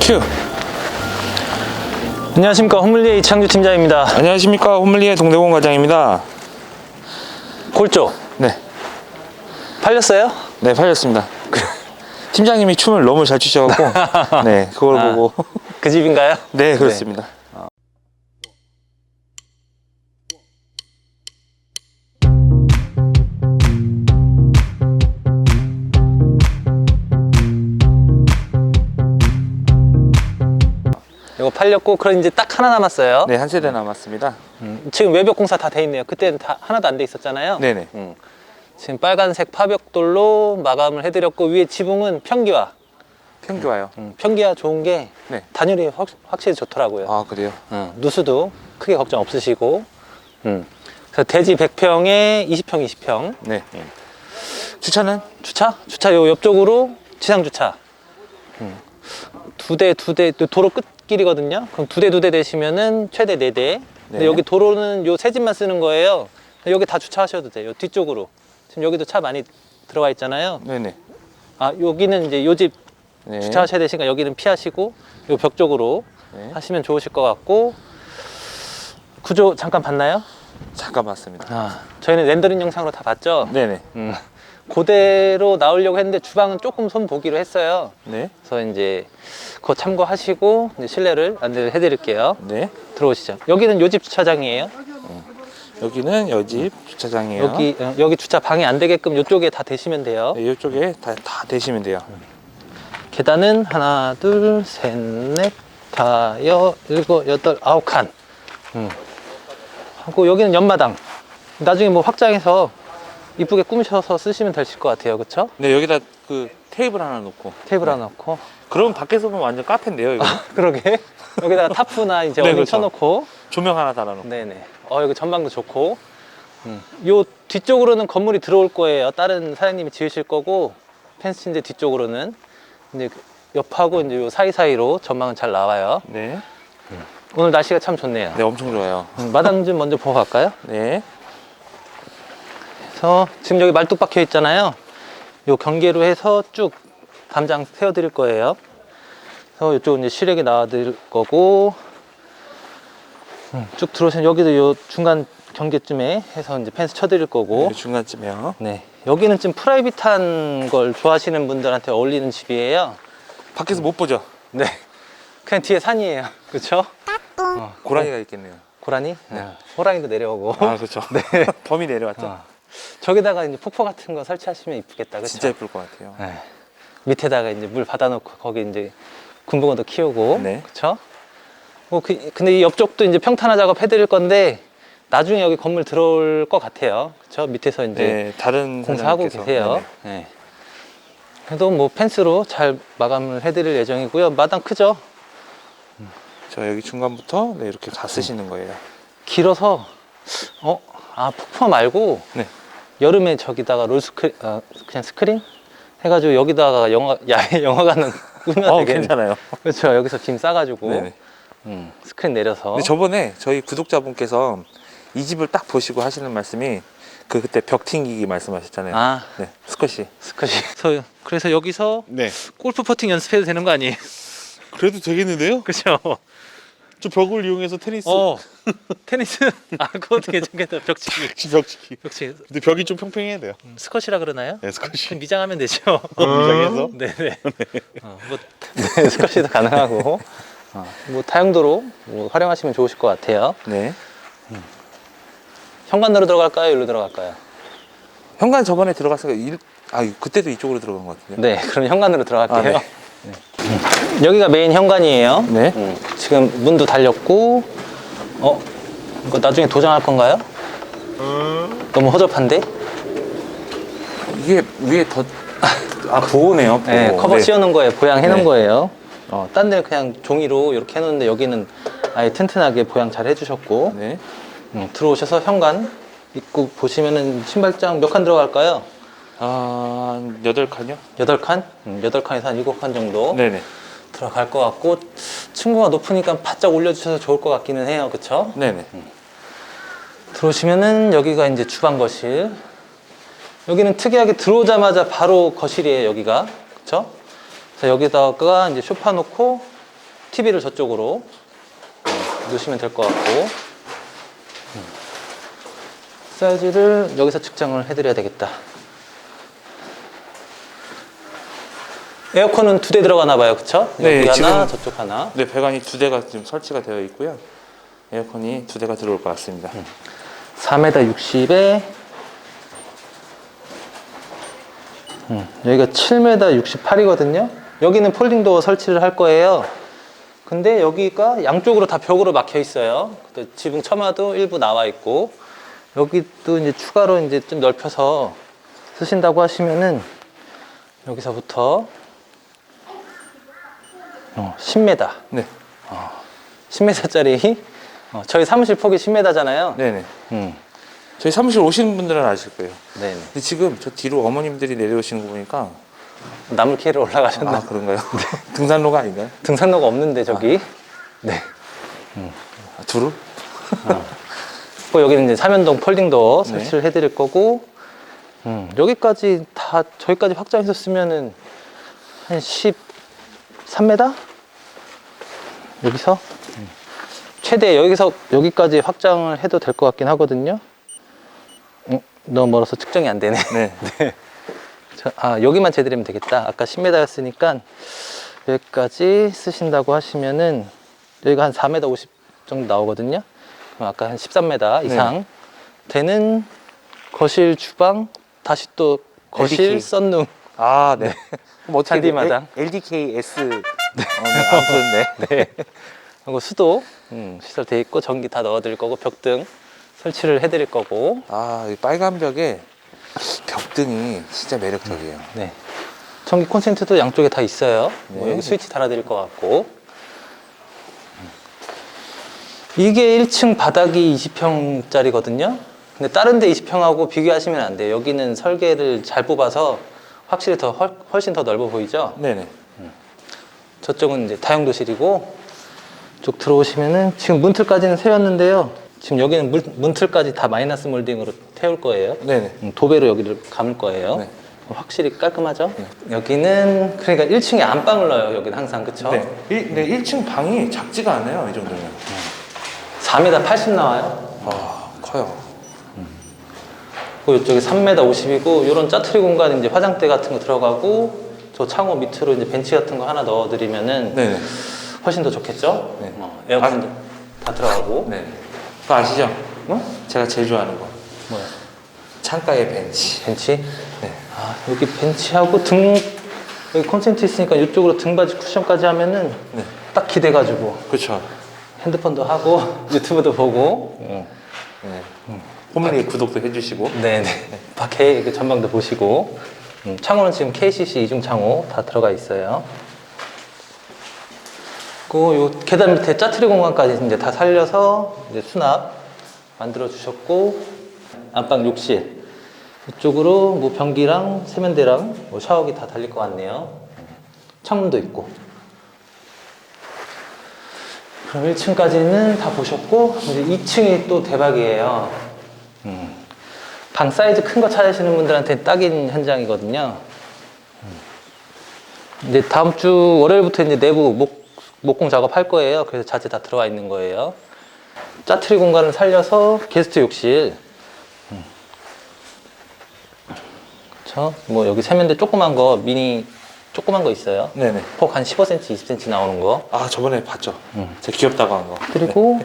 큐. 안녕하십니까 홈블리의 이창주 팀장입니다. 안녕하십니까 홈리의 동대공 과장입니다. 골조 네, 팔렸어요? 네 팔렸습니다. 그, 팀장님이 춤을 너무 잘 추셔갖고 네 그걸 아. 보고 그 집인가요? 네 그렇습니다. 이거 팔렸고 그럼 이제 딱 하나 남았어요. 네 한 세대 남았습니다. 음, 지금 외벽 공사 다 돼 있네요. 그때는 다 하나도 안 돼 있었잖아요. 네네. 음, 지금 빨간색 파벽돌로 마감을 해드렸고 위에 지붕은 평기화. 평교와요. 음, 평기화 좋은 게 네. 단열이 확, 확실히 좋더라고요. 아 그래요. 음, 누수도 크게 걱정 없으시고. 음. 그래서 대지 100평에 20평, 20평. 네. 주차는 주차? 주차 요 옆쪽으로 지상 주차. 음. 두 대, 두 대, 또 도로 끝 길이거든요. 그럼 두 대, 두 대 되시면은 최대 네 대. 근데 네. 여기 도로는 요 세 집만 쓰는 거예요. 여기 다 주차하셔도 돼요. 뒤쪽으로. 지금 여기도 차 많이 들어가 있잖아요. 네네. 아, 여기는 이제 요 집 네. 주차하셔야 되시니까 여기는 피하시고 요 벽 쪽으로 네. 하시면 좋으실 것 같고 구조 잠깐 봤나요? 잠깐 봤습니다. 아, 저희는 렌더링 영상으로 다 봤죠? 네네. 음, 그대로 나오려고 했는데 주방은 조금 손 보기로 했어요. 네. 그래서 이제 그거 참고하시고 이제 실내를 안내를 해드릴게요. 네. 들어오시죠. 여기는 요집 주차장이에요. 여기는 여집 주차장이에요. 여기 어, 여기 주차 방이 안 되게끔 이쪽에 다 대시면 돼요. 네, 이쪽에 다, 다 대시면 돼요. 계단은 하나, 둘, 셋, 넷, 다 여, 일곱, 여덟, 아홉 칸. 음. 하고 여기는 연마당. 나중에 뭐 확장해서 이쁘게 꾸미셔서 쓰시면 되실 것 같아요. 그쵸? 네 여기다 그 테이블 하나 놓고. 테이블 네. 하나 놓고. 그럼 밖에서 보면 완전 카페인데요 이거. 그러게. 여기다가 타프나 이제 네, 어닝 그렇죠. 쳐놓고. 조명 하나 달아놓고. 네네. 어, 여기 전망도 좋고. 음. 요 뒤쪽으로는 건물이 들어올 거예요. 다른 사장님이 지으실 거고, 펜스인데 뒤쪽으로는. 이제 그 옆하고 이제 요 사이사이로 전망은 잘 나와요. 네. 오늘 날씨가 참 좋네요. 네 엄청 좋아요. 음, 마당 좀 먼저 보고 갈까요? 네. 그래서 지금 여기 말뚝 박혀 있잖아요. 요 경계로 해서 쭉 담장 세워 드릴 거예요. 그래서 이쪽 이제 실외기 나와 드릴 거고 음, 쭉 들어오시면 여기도 요 중간 경계쯤에 해서 이제 펜스 쳐 드릴 거고 네, 중간쯤에요. 네. 여기는 좀 프라이빗한 걸 좋아하시는 분들한테 어울리는 집이에요. 밖에서 못 보죠. 네. 그냥 뒤에 산이에요. 그렇죠? 고라니가 있겠네요. 고라니? 네. 호랑이도 내려오고. 아 그렇죠. 네. 범이 내려왔죠. 어. 저기다가 이제 폭포 같은 거 설치하시면 이쁘겠다. 그렇죠? 진짜 예쁠 것 같아요. 네. 밑에다가 이제 물 받아놓고 거기 이제 군붕어도 키우고. 네. 그렇죠? 뭐 그, 근데 이 옆쪽도 이제 평탄화 작업 해드릴 건데 나중에 여기 건물 들어올 것 같아요. 그렇죠? 밑에서 이제 네, 다른 공사하고 사장님께서. 계세요. 네. 그래도 뭐 펜스로 잘 마감을 해드릴 예정이고요. 마당 크죠? 저 여기 중간부터 네, 이렇게 다 쓰시는 거예요. 길어서 어? 아 폭포 말고 네. 여름에 저기다가 롤 스크린 어, 그냥 스크린 해가지고 여기다가 영화 야외 영화관은 꾸면 어 되겠네. 괜찮아요. 그렇죠. 여기서 짐 싸가지고 네네. 음, 스크린 내려서 근데 저번에 저희 구독자분께서 이 집을 딱 보시고 하시는 말씀이 그 그때 벽 튕기기 말씀하셨잖아요. 아 네, 스컷이. 스컷이 그래서, 그래서 여기서 네. 골프 퍼팅 연습해도 되는 거 아니에요? 그래도 되겠는데요? 그렇죠. 저 벽을 이용해서 테니스 어 테니스 아 그것도 괜찮겠다 벽치기 벽치기. 벽치기 근데 벽이 좀 평평해야 돼요. 음, 스컷이라 그러나요? 네, 스컷이. 그럼 미장하면 되죠. 미장해서. 네네. 어, 뭐, 네, 스쿼시도 가능하고, 어, 뭐, 다용도로 뭐 활용하시면 좋으실 것 같아요. 네. 현관으로 들어갈까요? 일로 들어갈까요? 현관 저번에 들어갔으니까 일... 아 그때도 이쪽으로 들어간 것 같은데. 네, 그럼 현관으로 들어갈게요. 아, 네. 음, 여기가 메인 현관이에요. 네. 음, 지금 문도 달렸고, 어, 이거 나중에 도장할 건가요? 너무 허접한데? 이게 위에 더. 아 부호네요. 부호. 네, 커버 씌워놓은 거에 보양 해놓은 네. 거예요. 어, 딴 데는 그냥 종이로 이렇게 해놓는데 여기는 아예 튼튼하게 보양 잘 해주셨고, 네. 음, 들어오셔서 현관 입구 보시면은 신발장 몇 칸 들어갈까요? 아, 한 여덟 칸요? 여덟 칸? 음, 여덟 칸에서 한 일곱 칸 정도 네네. 들어갈 것 같고 층고가 높으니까 바짝 올려주셔서 좋을 것 같기는 해요, 그쵸? 네네. 들어오시면은 여기가 이제 주방 거실. 여기는 특이하게 들어오자마자 바로 거실이에요, 여기가. 그쵸? 그래서 여기다가 이제 소파 놓고 TV를 저쪽으로 음, 놓으시면 될 것 같고. 음. 사이즈를 여기서 측정을 해드려야 되겠다. 에어컨은 두 대 들어가나 봐요, 그쵸? 네, 여기 하나, 지금- 저쪽 하나. 네, 배관이 두 대가 지금 설치가 되어 있고요. 에어컨이 두 대가 들어올 것 같습니다. 4m 60에 음, 여기가 7m 68이거든요. 여기는 폴딩 도어 설치를 할 거예요. 근데 여기가 양쪽으로 다 벽으로 막혀 있어요. 또 지붕 처마도 일부 나와 있고 여기도 이제 추가로 이제 좀 넓혀서 쓰신다고 하시면은 여기서부터 어, 10m, 네, 10m짜리 어, 저희 사무실 폭이 10m잖아요. 네네. 음, 저희 사무실 오시는 분들은 아실 거예요. 네네. 근데 지금 저 뒤로 어머님들이 내려오시는 거 보니까 나물 캐러 올라가셨나? 아 그런가요? 등산로가 아닌가요? 등산로가 없는데 저기. 네. 아, 두루? 그 여기는 이제 삼연동 폴딩도 네. 설치를 해드릴 거고. 음, 여기까지 다 저기까지 확장해서 쓰면은 한 13m? 여기서 음. 최대 여기서 여기까지 확장을 해도 될 것 같긴 하거든요. 음, 너무 멀어서 측정이 안 되네. 네. 자, 아, 여기만 재드리면 되겠다. 아까 10m였으니까 여기까지 쓰신다고 하시면은 여기가 한 4m 50 정도 나오거든요. 그럼 아까 한 13m 이상 되는 거실, 주방, 다시 또 거실, LDK. 썬룸. 아, 네. 그럼 어떻게 잔디마당. L- LDK S. 어, 네. 아무튼 네. 네. 그리고 수도 음, 시설 돼 있고 전기 다 넣어드릴 거고 벽등 설치를 해드릴 거고. 아, 이 빨간 벽에 벽등이 진짜 매력적이에요. 네. 전기 콘센트도 양쪽에 다 있어요. 뭐 네. 여기 스위치 달아드릴 것 같고. 이게 1층 바닥이 20평짜리거든요. 근데 다른 데 20평하고 비교하시면 안 돼요. 여기는 설계를 잘 뽑아서 확실히 더 훨, 훨씬 더 넓어 보이죠? 네네. 저쪽은 이제 다용도실이고 쪽 들어오시면은 지금 문틀까지는 세웠는데요. 지금 여기는 물- 문틀까지 다 마이너스 몰딩으로 태울 거예요. 네네. 음, 도배로 여기를 감을 거예요. 네. 확실히 깔끔하죠? 여기는 그러니까 1층에 안방을 넣어요. 여기는 항상 그쵸? 네. 일, 네, 1층 방이 작지가 않아요, 이 정도면. 4m 80 나와요. 아, 커요. 그리고 이쪽에 3m 50이고 이런 짜투리 공간 이제 화장대 같은 거 들어가고 저 창호 밑으로 이제 벤치 같은 거 하나 넣어드리면은 네네. 훨씬 더 좋겠죠? 네. 어, 에어컨도 다 들어가고. 네. 그거 아시죠? 어? 제가 제일 좋아하는 거. 뭐야? 창가에 벤치. 벤치? 네. 아, 여기 벤치하고 등 여기 콘센트 있으니까 이쪽으로 등받이 쿠션까지 하면은 네. 딱 기대가지고 그렇죠. 핸드폰도 하고 유튜브도 보고 네. 호밀리 구독도 해주시고. 네네 밖에 그 전방도 보시고 음, 창호는 지금 KCC 이중 창호 다 들어가 있어요. 그요 계단 밑에 짜투리 공간까지 이제 다 살려서 이제 수납 만들어 주셨고 안방 욕실 이쪽으로 뭐 변기랑 세면대랑 뭐 샤워기 다 달릴 것 같네요. 창문도 있고. 그럼 1층까지는 다 보셨고 이제 2층이 또 대박이에요. 음. 방 사이즈 큰 거 찾으시는 분들한테 딱인 현장이거든요. 음. 이제 다음 주 월요일부터 이제 내부 목, 목공 작업할 거예요. 그래서 자재 다 들어와 있는 거예요. 짜투리 공간을 살려서 게스트 욕실. 음. 그쵸? 뭐 여기 세면대 조그만 거, 미니 조그만 거 있어요. 네네. 폭 한 15cm, 20cm 나오는 거. 아, 저번에 봤죠? 음. 제가 귀엽다고 한 거. 그리고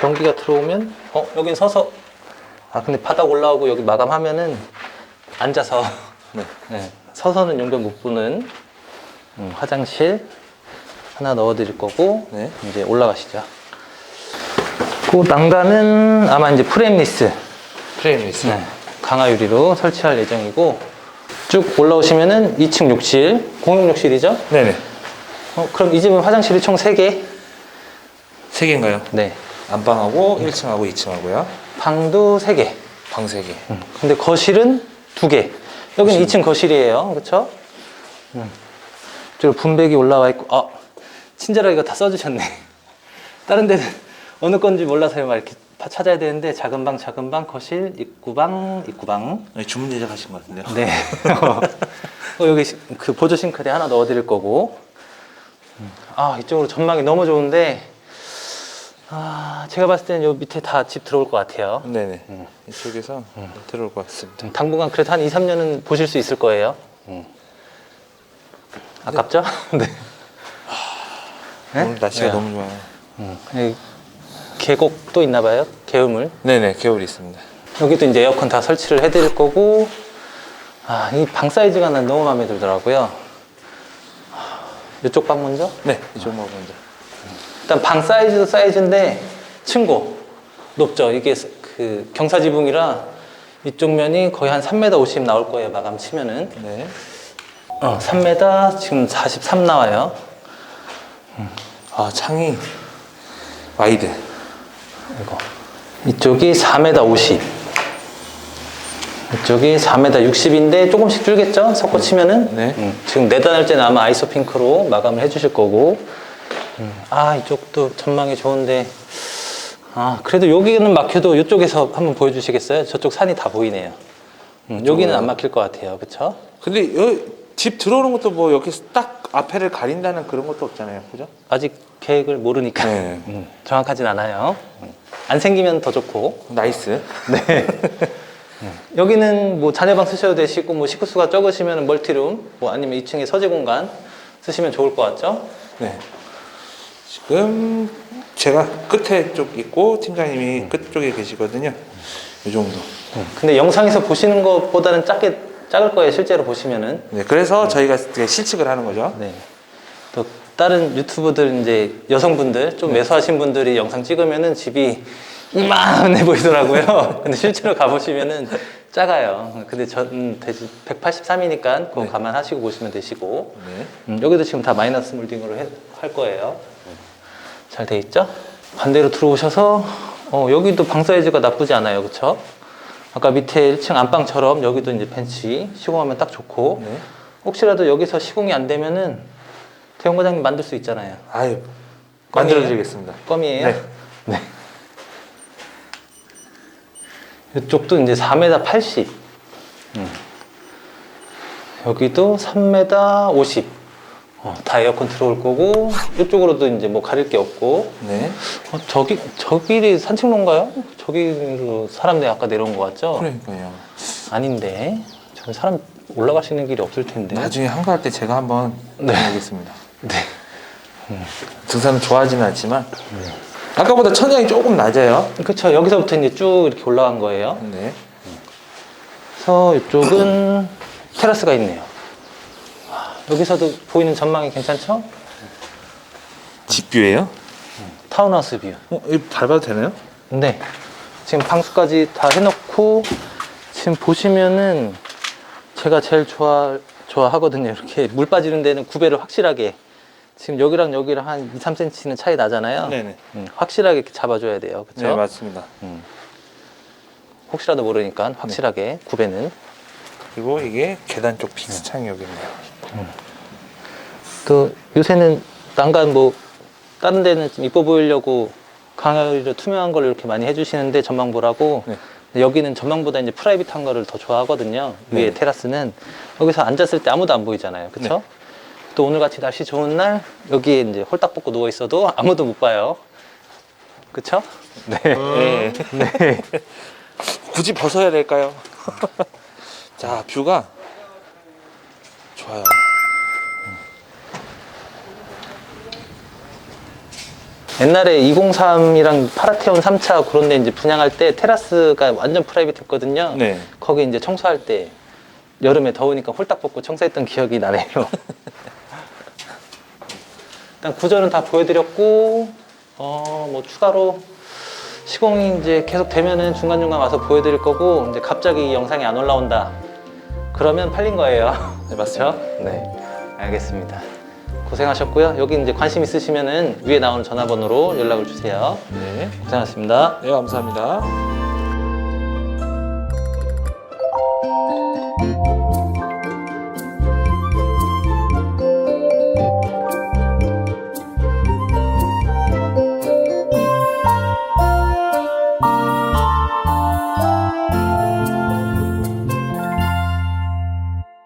변기가 들어오면 어 여긴 서서 아 근데 바닥 올라오고 여기 마감하면은 앉아서 네. 네, 서서는 용변 못 보는 음, 화장실 하나 넣어드릴 거고 네. 이제 올라가시죠. 그 난간은 아마 이제 프레임리스 있어요. 네, 강화 유리로 설치할 예정이고 쭉 올라오시면은 2층 욕실 공용 욕실이죠. 네네. 어, 그럼 이 집은 화장실이 총 3개. 세 개인가요? 네. 안방하고 1층하고 2층하고요. 방도 3개. 방세 개. 음, 근데 거실은 두 개. 여기는 2층 거실이에요. 그렇죠? 음. 저 분백이 올라와 있고 아 친절하게 이거 다 써주셨네. 다른 데는 어느 건지 몰라서요. 막 이렇게 다 찾아야 되는데 작은 방, 작은 방, 거실, 입구방, 입구방. 네, 주문 제작하신 것 같은데요. 네. 어, 여기 시- 그 보조 싱크대 하나 넣어드릴 거고. 음, 아 이쪽으로 전망이 너무 좋은데 아 제가 봤을 때는 요 밑에 다 집 들어올 것 같아요. 네네. 이쪽에서 들어올 것 같습니다. 음, 당분간 그래도 한 2, 3년은 보실 수 있을 거예요. 음. 아깝죠? 네. 네? 오늘 날씨가 네. 너무 좋아요. 음, 여기 계곡도 있나 봐요. 개울물. 네네, 겨울이 있습니다. 여기도 이제 에어컨 다 설치를 해드릴 거고 아, 이 방 사이즈가 난 너무 마음에 들더라고요. 아, 이쪽 방 먼저? 네, 이쪽 먹 먼저. 일단 방 사이즈도 사이즈인데 층고 높죠. 이게 스- 그 경사 지붕이라 이쪽 면이 거의 한 3m 50 나올 거예요. 마감 치면은 네. 어, 3m 지금 43 나와요. 아, 창이 와이드. 이거 이쪽이 4m 50 이쪽이 4m 60인데 조금씩 줄겠죠 섞어 치면은 네. 음, 지금 내단할 때는 아마 아이소 핑크로 마감을 해 주실 거고 음, 아 이쪽도 전망이 좋은데 아 그래도 여기는 막혀도 이쪽에서 한번 보여주시겠어요 저쪽 산이 다 보이네요 음, 여기는 안 막힐 것 같아요 그쵸 근데 여기 집 들어오는 것도 뭐 여기 딱 앞에를 가린다는 그런 것도 없잖아요. 그죠? 아직 계획을 모르니까 네. 음, 정확하진 않아요 음, 안 생기면 더 좋고 나이스. 네. 여기는 뭐 자녀방 쓰셔도 되시고 뭐 식구 수가 적으시면 멀티룸 뭐 아니면 2층에 서재 공간 쓰시면 좋을 것 같죠? 네. 지금 제가 끝에 쪽 있고 팀장님이 끝 쪽에 계시거든요. 이 정도. 근데 영상에서 보시는 것보다는 작게 작을 거예요 실제로 보시면은 네, 그래서 저희가 되게 실측을 하는 거죠. 네. 또 다른 유튜브들 이제 여성분들 좀 매수하신 분들이 영상 찍으면은 집이 이만해 보이더라고요. 근데 실제로 가보시면은 작아요. 근데 전 대지 183이니까 그거 네. 감안하시고 보시면 되시고 네. 음, 여기도 지금 다 마이너스 몰딩으로 해- 할 거예요. 잘 돼 있죠? 반대로 들어오셔서 어, 여기도 방 사이즈가 나쁘지 않아요, 그렇죠? 아까 밑에 1층 안방처럼 여기도 이제 벤치 시공하면 딱 좋고 네. 혹시라도 여기서 시공이 안 되면은 태용 과장님 만들 수 있잖아요. 아유? 만들어드리겠습니다. 껌이에요? 네. 네. 이쪽도 이제 4m 80. 음. 여기도 3m 50. 어, 다 에어컨 들어올 거고 이쪽으로도 이제 뭐 가릴 게 없고 네. 어, 저기 저 길이 산책로인가요? 저기로 사람들이 아까 내려온 것 같죠? 그러니까요. 아닌데 저기 사람 올라갈 수 있는 길이 없을 텐데. 나중에 한가할 때 제가 한번 네. 다녀오겠습니다. 네. 등산은 좋아하지는 않지만 아까보다 천장이 조금 낮아요. 그렇죠. 여기서부터 이제 쭉 이렇게 올라간 거예요. 네. 그래서 이쪽은 테라스가 있네요. 와, 여기서도 보이는 전망이 괜찮죠? 집뷰예요? 타운하우스 뷰. 어, 이거 밟아도 되나요? 네. 지금 방수까지 다 해놓고 지금 보시면은 제가 제일 좋아 좋아하거든요. 이렇게 물 빠지는 데는 구배를 확실하게 지금 여기랑 여기랑 한 2, 3cm는 차이 나잖아요. 네네. 음, 확실하게 이렇게 잡아줘야 돼요. 그렇죠? 네, 맞습니다. 혹시라도 모르니까 확실하게 구배는 그리고 이게 계단 쪽 픽스 창이 여기 있네요. 또 요새는 난간 뭐 다른 데는 좀 이뻐 보이려고 강화유로 투명한 걸 이렇게 많이 해주시는데 전망보라고 네. 여기는 전망보다 이제 프라이빗한 거를 더 좋아하거든요. 위에 네. 테라스는 여기서 앉았을 때 아무도 안 보이잖아요. 그렇죠? 또 오늘 같이 날씨 좋은 날 여기에 이제 홀딱 벗고 누워 있어도 아무도 못 봐요. 그렇죠? 네. 네. 네. 굳이 벗어야 될까요? 자, 뷰가 좋아요. 옛날에 203이랑 파라테온 3차 그런 데 이제 분양할 때 테라스가 완전 프라이빗 했거든요. 네. 거기 이제 청소할 때 여름에 더우니까 홀딱 벗고 청소했던 기억이 나네요. 일단 구조는 다 보여드렸고, 어, 뭐 추가로 시공이 이제 계속 되면은 중간중간 와서 보여드릴 거고, 이제 갑자기 이 영상이 안 올라온다. 그러면 팔린 거예요. 네. 그렇죠? 네. 알겠습니다. 고생하셨고요. 여기 이제 관심 있으시면은 위에 나오는 전화번호로 연락을 주세요. 네. 고생하셨습니다. 네, 감사합니다.